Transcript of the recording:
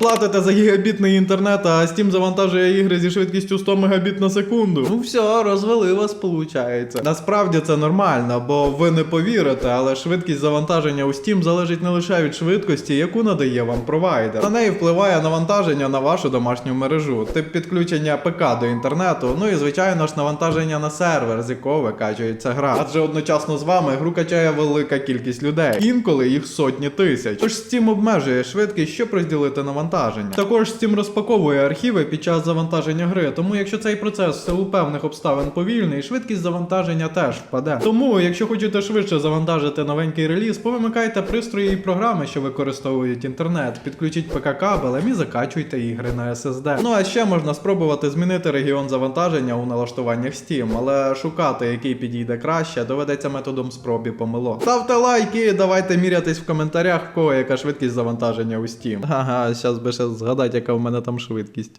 Платите за гігабітний інтернет, а Steam завантажує ігри зі швидкістю 100 мегабіт на секунду. Ну все, розвели вас, получається. Насправді це нормально, бо ви не повірите, але швидкість завантаження у Steam залежить не лише від швидкості, яку надає вам провайдер. На неї впливає навантаження на вашу домашню мережу, тип підключення ПК до інтернету, ну і звичайно ж навантаження на сервер, з якого викачується гра. Адже одночасно з вами гру качає велика кількість людей. Інколи їх сотні тисяч. Тож Steam обмежує швидкість, щоб розділити навантаження. Також Steam розпаковує архіви під час завантаження гри, тому якщо цей процес силу певних обставин повільний, швидкість завантаження теж впаде. Тому, якщо хочете швидше завантажити новенький реліз, повимикайте пристрої і програми, що використовують інтернет, підключіть ПК кабелем і закачуйте ігри на SSD. Ну а ще можна спробувати змінити регіон завантаження у налаштуваннях Steam, але шукати, який підійде краще, доведеться методом спроб і помилок. Ставте лайки, давайте мірятись в коментарях, в кого яка швидкість завантаження у Steam. Ага, зараз би ще згадати, яка в мене там швидкість.